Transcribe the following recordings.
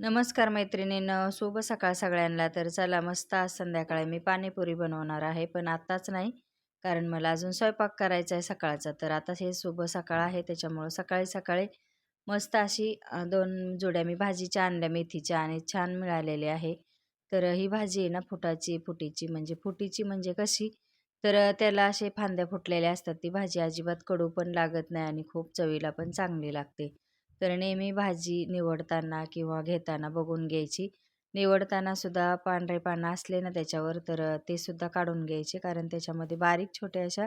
नमस्कार मैत्रिणीनं शुभ सकाळ सगळ्यांना. तर चला मस्त आज संध्याकाळी मी पाणीपुरी बनवणार आहे पण आत्ताच नाही कारण मला अजून स्वयंपाक करायचा आहे सकाळचा. तर आता हे शुभ सकाळ आहे त्याच्यामुळं सकाळी सकाळी मस्त अशी दोन जोड्या मी भाजीच्या आणल्या मेथीच्या आणि छान मिळालेली आहे. तर ही भाजी आहे ना फुटाची फुटीची. म्हणजे फुटीची म्हणजे कशी? तर त्याला असे फांद्या फुटलेल्या असतात ती भाजी अजिबात कडू पण लागत नाही आणि खूप चवीला पण चांगली लागते. तर नेहमी भाजी निवडताना किंवा घेताना बघून घ्यायची. निवडताना सुद्धा पांढरे पानं असले ना त्याच्यावर तर ते सुद्धा काढून घ्यायचे. कारण त्याच्यामध्ये बारीक छोट्या अशा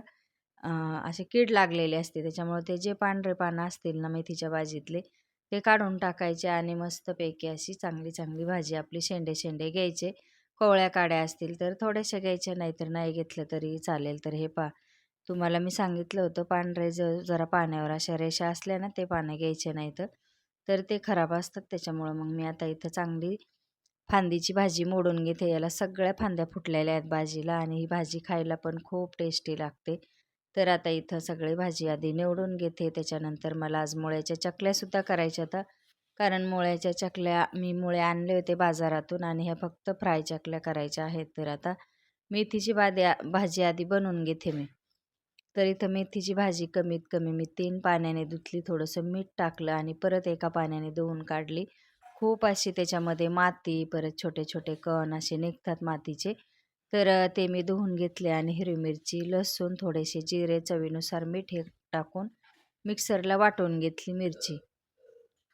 असे कीड लागलेले असते. त्याच्यामुळे ते जे पांढरे पानं असतील ना मेथीच्या भाजीतले ते काढून टाकायचे आणि मस्तपैकी अशी चांगली चांगली भाजी आपली शेंडे शेंडे घ्यायचे. कोवळ्या काड्या असतील तर थोड्याशा घ्यायच्या नाहीतर नाही घेतलं तरी चालेल. तर हे पा तुम्हाला मी सांगितलं होतं पांढरे ज जरा पाण्यावर अशा रेषा असल्या ना ते पानं घ्यायचे नाहीत तर ते खराब असतात त्याच्यामुळं मग मी आता इथं चांगली फांदीची भाजी मोडून घेते. याला सगळ्या फांद्या फुटलेल्या आहेत भाजीला आणि ही भाजी खायला पण खूप टेस्टी लागते. तर आता इथं सगळी भाजी आधी निवडून घेते. त्याच्यानंतर मला आज मुळ्याच्या चकल्यासुद्धा करायच्या होत्या. कारण मुळ्याच्या चकल्या मी मुळे आणले होते बाजारातून आणि ह्या फक्त फ्राय चकल्या करायच्या आहेत. तर आता मेथीची बाद्या भाजी आधी बनवून घेते मी. तर इथं मेथीची भाजी कमीत कमी मी तीन पाण्याने धुतली थोडंसं मीठ टाकलं आणि परत एका पाण्याने धुवून काढली. खूप अशी त्याच्यामध्ये माती परत छोटे छोटे कण असे निघतात मातीचे. तर ते मी धुवून घेतले आणि हिरवी मिरची लसूण थोडेसे जिरे चवीनुसार मीठ हे टाकून मिक्सरला वाटून घेतली मिरची.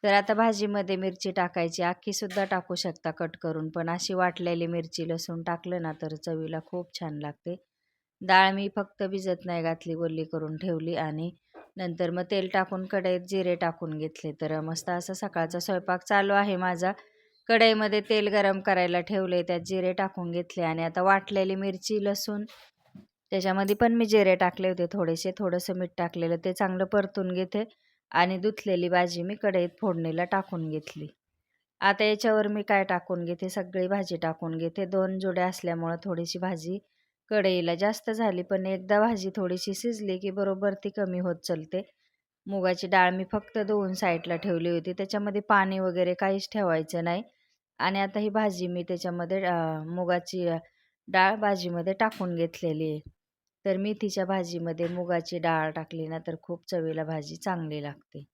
तर आता भाजीमध्ये मिरची टाकायची आखीसुद्धा टाकू शकता कट करून पण अशी वाटलेली मिरची लसूण टाकलं ना तर चवीला खूप छान लागते. डाळ मी फक्त भिजत नाही घातली वल्ली करून ठेवली आणि नंतर मग तेल टाकून कढईत जिरे टाकून घेतले. तर मस्त असा सकाळचा स्वयंपाक चालू आहे माझा. कढईमध्ये तेल गरम करायला ठेवले त्यात जिरे टाकून घेतले आणि आता वाटलेली मिरची लसूण त्याच्यामध्ये पण मी जिरे टाकले होते थोडेसे. थोडंसं मीठ टाकलेलं ते चांगलं परतून घेते आणि धुतलेली भाजी मी कढईत फोडणीला टाकून घेतली. आता याच्यावर मी काय टाकून घेते? सगळी भाजी टाकून घेते. दोन जोड्या असल्यामुळं थोडीशी भाजी कढईला जास्त झाली पण एकदा भाजी थोडीशी शिजली की बरोबर ती कमी होत चलते. मुगाची डाळ मी फक्त धुवून साईडला ठेवली होती त्याच्यामध्ये पाणी वगैरे काहीच ठेवायचं नाही. आणि आता ही भाजी मी त्याच्यामध्ये मुगाची डाळ भाजीमध्ये टाकून घेतलेली आहे. तर मेथीच्या भाजीमध्ये मुगाची डाळ टाकली ना तर खूप चवीला भाजी चांगली लागते.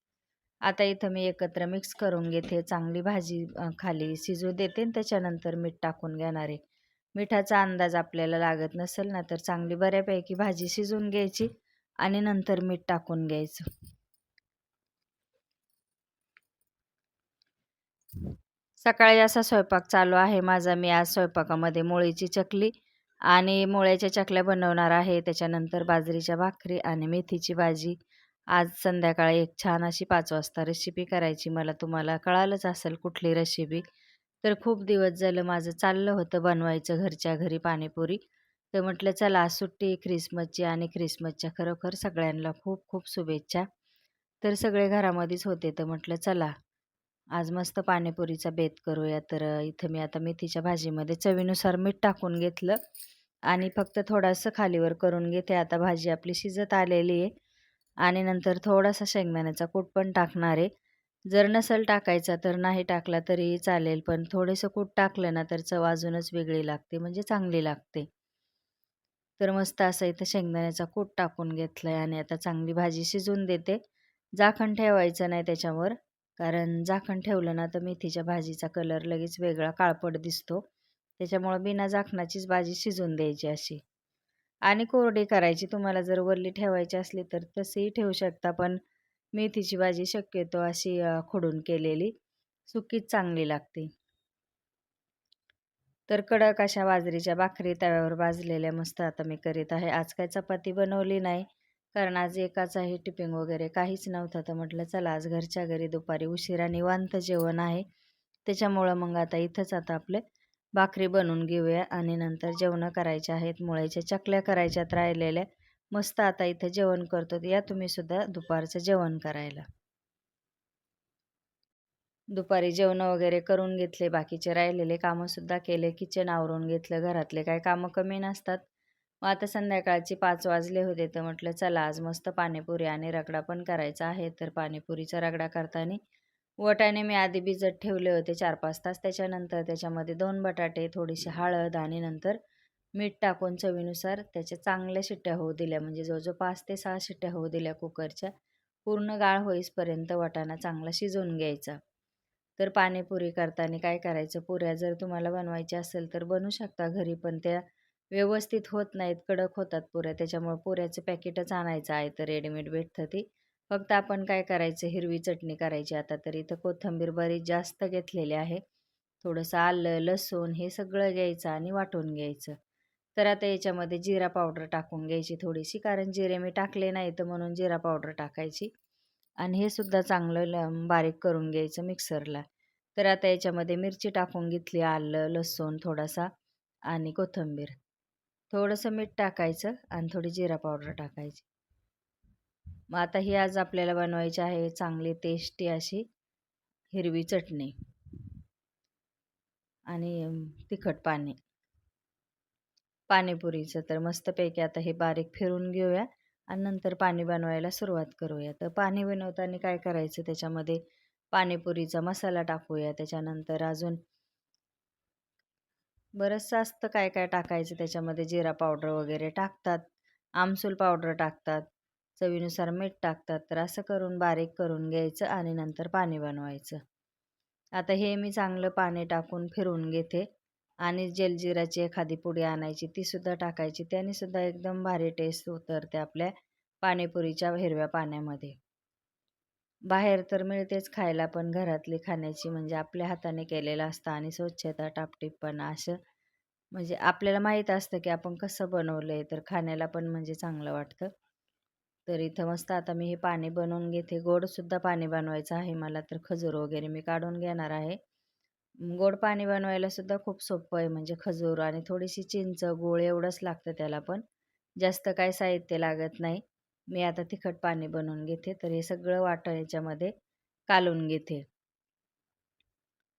आता इथं मी एकत्र मिक्स करून घेते चांगली भाजी खाली शिजू देते आणि त्याच्यानंतर मीठ टाकून घेणार आहे. मिठाचा अंदाज आपल्याला लागत नसेल ना तर चांगली बऱ्यापैकी भाजी शिजून घ्यायची आणि नंतर मीठ टाकून घ्यायचं. सकाळी असा स्वयंपाक चालू आहे. माझा मी आज स्वयंपाकामध्ये मुळीची चकली आणि मुळ्याच्या चकल्या बनवणार आहे. त्याच्यानंतर बाजरीच्या भाकरी आणि मेथीची भाजी. आज संध्याकाळी एक छान अशी पाच वाजता रेसिपी करायची. मला तुम्हाला कळालंच असेल कुठली रेसिपी तर खूप दिवस झालं माझं चाललं होतं बनवायचं घरच्या घरी पाणीपुरी. तर म्हटलं चला सुट्टी ख्रिसमसची आणि ख्रिसमसच्या खरोखर सगळ्यांना खूप खूप शुभेच्छा. तर सगळे घरामध्येच होते. तर म्हटलं चला आज मस्त पाणीपुरीचा बेत करूया. तर इथं मी आता मेथीच्या भाजीमध्ये चवीनुसार मीठ टाकून घेतलं आणि फक्त थोडंसं खालीवर करून घेते. आता भाजी आपली शिजत आलेली आहे आणि नंतर थोडासा शेंगदाण्याचा कूट पण टाकणार आहे. जर नसेल टाकायचा तर नाही टाकला तरी चालेल पण थोडंसं कूट टाकलं ना तर चव अजूनच वेगळी लागते म्हणजे चांगली लागते. तर मस्त असं इथं शेंगदाण्याचा कूट टाकून घेतलं आहे आणि आता चांगली भाजी शिजून देते. झाकण ठेवायचं नाही त्याच्यावर कारण झाकण ठेवलं ना तर मेथीच्या भाजीचा कलर लगेच वेगळा काळपट दिसतो. त्याच्यामुळं बिना झाकणाचीच भाजी शिजून द्यायची अशी. आणि कोरडी करायची तुम्हाला जर वरली ठेवायची असली तर तसेही ठेवू शकता पण मेथीची भाजी शक्यतो अशी खोडून केलेली. सुकीच चांगली लागते. तर कडक अशा बाजरीच्या भाकरी तव्यावर भाजलेल्या मस्त आता मी करीत आहे. आज काय चपाती बनवली नाही कारण आज एकाचाही टिपिंग वगैरे काहीच नव्हतं. तर म्हटलं चला आज घरच्या घरी दुपारी उशिरा निवांत जेवण आहे. त्याच्यामुळं मग आता इथंच आता आपले भाकरी बनवून घेऊया आणि नंतर जेवणं करायचे आहेत. मुळ्याच्या चकल्या करायच्यात राहिलेल्या. मस्त आता इथं जेवण करतो. या तुम्ही सुद्धा दुपारचं जेवण करायला. दुपारी जेवण वगैरे करून घेतले बाकीचे राहिलेले कामंसुद्धा केले किचन आवरून घेतलं घरातले काय कामं कमी नसतात. मग आता संध्याकाळची पाच वाजले होते तर म्हटलं चला आज मस्त पाणीपुरी आणि रगडा पण करायचा आहे. तर पाणीपुरीचा रगडा करताना वटाने मी आधी भिजत ठेवले होते चार पाच तास. त्याच्यानंतर त्याच्यामध्ये दोन बटाटे थोडीशी हळद आणि नंतर मीठ टाकून चवीनुसार त्याच्या चांगल्या शिट्ट्या होऊ दिल्या. म्हणजे जवळजवळ पाच ते सहा शिट्ट्या होऊ दिल्या कुकरच्या. पूर्ण गाळ होईसपर्यंत वाटाणा चांगला शिजवून घ्यायचा. तर पाणीपुरी करताना काय करायचं? पुऱ्या जर तुम्हाला बनवायच्या असेल तर बनवू शकता घरी पण त्या व्यवस्थित होत नाहीत कडक होतात पुऱ्या. त्याच्यामुळे पुऱ्याचं पॅकेटच आणायचं आहे तर रेडीमेड भेटतं ती. फक्त आपण काय करायचं? हिरवी चटणी करायची. आता तर इथं कोथिंबीर बरीच जास्त घेतलेली आहे. थोडंसं आलं लसूण हे सगळं घ्यायचं आणि वाटून घ्यायचं. तर आता याच्यामध्ये जिरा पावडर टाकून घ्यायची थोडीशी कारण जिरे मी टाकले नाही तर म्हणून जिरा पावडर टाकायची. आणि हे सुद्धा चांगलं बारीक करून घ्यायचं मिक्सरला. तर आता याच्यामध्ये मिरची टाकून घेतली आलं लसूण थोडासा आणि कोथिंबीर. थोडंसं मीठ टाकायचं आणि थोडी जिरा पावडर टाकायची. मग आता ही आज आपल्याला बनवायची आहे चांगली टेस्टी अशी हिरवी चटणी आणि तिखट पाणी. पाणीपुरीचं. तर मस्तपैकी आता हे बारीक फिरून घेऊया आणि नंतर पाणी बनवायला सुरुवात करूया. तर पाणी बनवताना काय करायचं? त्याच्यामध्ये पाणीपुरीचा मसाला टाकूया. त्याच्यानंतर अजून बरंचसं असतं काय काय टाकायचं? त्याच्यामध्ये जिरा पावडर वगैरे टाकतात. आमसूल पावडर टाकतात. चवीनुसार मीठ टाकतात. तर असं करून बारीक करून घ्यायचं आणि नंतर पाणी बनवायचं. आता हे मी चांगलं पाणी टाकून फिरून घेते. आणि जलजिराची एखादी पुडी आणायची तीसुद्धा टाकायची. त्यानेसुद्धा एकदम भारी टेस्ट उतरते आपल्या पाणीपुरीच्या हिरव्या पाण्यामध्ये. बाहेर तर मिळतेच खायला पण घरातली खाण्याची म्हणजे आपल्या हाताने केलेलं असतं आणि स्वच्छता टापटीपणा असं म्हणजे आपल्याला माहीत असतं की आपण कसं बनवलं आहे तर खाण्याला पण म्हणजे चांगलं वाटतं. तर इथं मस्त आता मी हे पाणी बनवून घेते. गोडसुद्धा पाणी बनवायचं आहे मला तर खजूर वगैरे मी काढून घेणार आहे. गोड पाणी बनवायला सुद्धा खूप सोपं आहे म्हणजे खजूर आणि थोडीशी चिंच गोळ एवढंच लागतं त्याला पण. जास्त काय साहित्य लागत नाही. मी आता तिखट पाणी बनवून घेते तर हे सगळं वाटण याच्यामध्ये कालून घेते.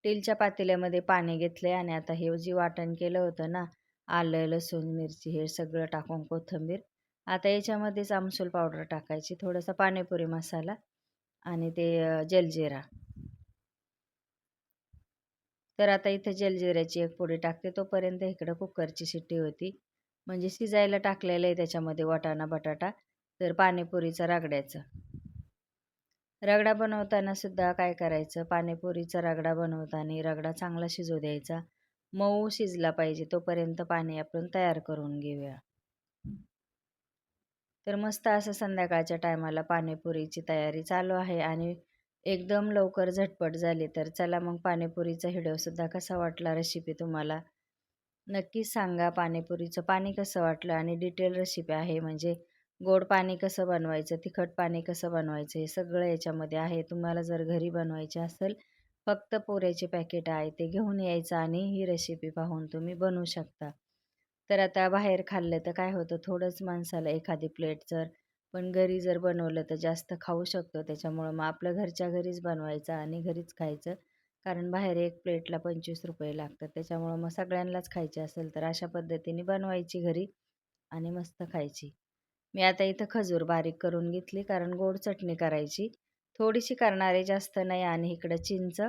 स्टीलच्या पातेल्यामध्ये पाणी घेतले आणि आता हे जे वाटण केलं होतं ना आलं लसूण मिरची हे सगळं टाकून कोथिंबीर. आता याच्यामध्येच आमसूल पावडर टाकायची थोडासा पाणीपुरी मसाला आणि ते जलजिरा. तर आता इथे जलजिऱ्याची एक पोळी टाकते. तोपर्यंत इकडं कुकरची शिट्टी होती. म्हणजे शिजायला टाकलेलं आहे त्याच्यामध्ये वाटाणा बटाटा तर पाणीपुरीचं रगड्याचं. रगडा बनवताना सुद्धा काय करायचं? पाणीपुरीचा रगडा बनवताना रगडा चांगला शिजू द्यायचा. मऊ शिजला पाहिजे तोपर्यंत पाणी आपण तयार करून घेऊया. तर मस्त असं संध्याकाळच्या टायमाला पाणीपुरीची तयारी चालू आहे आणि एकदम लवकर झटपट झाली. तर चला मग पाणीपुरीचा व्हिडिओसुद्धा कसा वाटला रेसिपी तुम्हाला? नक्कीच सांगा पाणीपुरीचं. पाणी कसं वाटलं आणि डिटेल रेसिपी आहे. म्हणजे गोड पाणी कसं बनवायचं तिखट पाणी कसं बनवायचं हे सगळं याच्यामध्ये आहे. तुम्हाला जर घरी बनवायचे असेल फक्त पोऱ्याचे पॅकेट आहे ते घेऊन यायचं आणि ही रेसिपी पाहून तुम्ही बनवू शकता. तर आता बाहेर खाल्लं तर काय होतं? थोडंच माणसाला एखादी प्लेट जर पण घरी जर बनवलं तर जास्त खाऊ शकतो. त्याच्यामुळं मग आपलं घरच्या घरीच बनवायचं आणि घरीच खायचं. कारण बाहेर एक प्लेटला पंचवीस रुपये लागतात. त्याच्यामुळं मग सगळ्यांनाच खायची असेल तर अशा पद्धतीने बनवायची घरी आणि मस्त खायची. मी आता इथं खजूर बारीक करून घेतली कारण गोड चटणी करायची. थोडीशी करणारे जास्त नाही आणि इकडं चिंच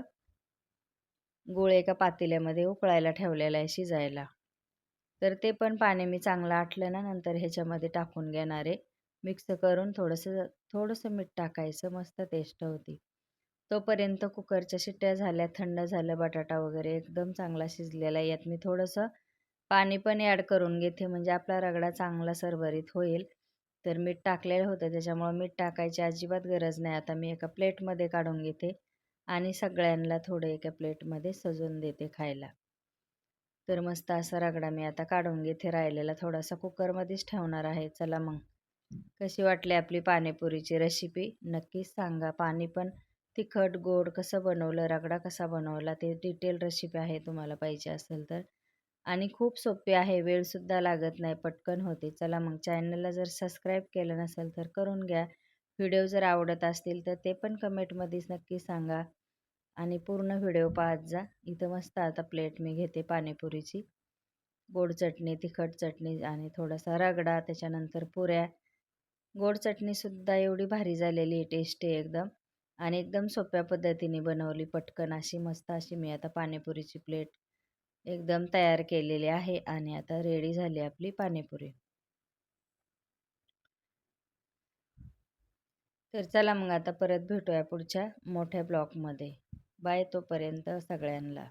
गुळ एका पातेल्यामध्ये उकळायला ठेवलेला आहे शिजायला. तर ते पण पाणी मी चांगलं आटलं ना नंतर ह्याच्यामध्ये टाकून घेणारे मिक्स करून थोडंसं थोडंसं मीठ टाकायचं मस्त टेस्ट होती. तोपर्यंत कुकरच्या शिट्ट्या झाल्या थंड झालं बटाटा वगैरे एकदम चांगला शिजलेला. यात मी थोडंसं पाणी पण ॲड करून घेते म्हणजे आपला रगडा चांगला सरभरीत होईल. तर मीठ टाकलेलं होतं त्याच्यामुळं मीठ टाकायची अजिबात गरज नाही. आता मी एका प्लेटमध्ये काढून घेते आणि सगळ्यांना थोडं एका प्लेटमध्ये सजवून देते खायला. तर मस्त असा रगडा मी आता काढून घेते राहिलेला. थोडासा कुकरमध्येच ठेवणार आहे. चला मग. कशी वाटली आपली पाणीपुरीची रेसिपी नक्कीच सांगा. पाणी पण तिखट गोड कसं बनवलं? रगडा कसा बनवला? ते डिटेल रेसिपी आहे तुम्हाला पाहिजे असेल तर. आणि खूप सोपी आहे. वेळसुद्धा लागत नाही. पटकन होते. चला मग चॅनलला जर सबस्क्राईब केलं नसेल तर करून घ्या. व्हिडिओ जर आवडत असतील तर ते पण कमेंटमध्येच नक्की सांगा. आणि पूर्ण व्हिडिओ पाहत जा. इथं मस्त आता प्लेट मी घेते पाणीपुरीची. गोड चटणी तिखट चटणी आणि थोडासा रगडा त्याच्यानंतर पुऱ्या. गोड चटणीसुद्धा एवढी भारी झालेली आहे टेस्टी एकदम. आणि एकदम सोप्या पद्धतीने बनवली पटकन अशी मस्त अशी. मी आता पाणीपुरीची प्लेट एकदम तयार केलेली आहे आणि आता रेडी झाली आपली पाणीपुरी. तर चला मग आता परत भेटूया पुढच्या मोठ्या ब्लॉकमध्ये बाय तोपर्यंत सगळ्यांना.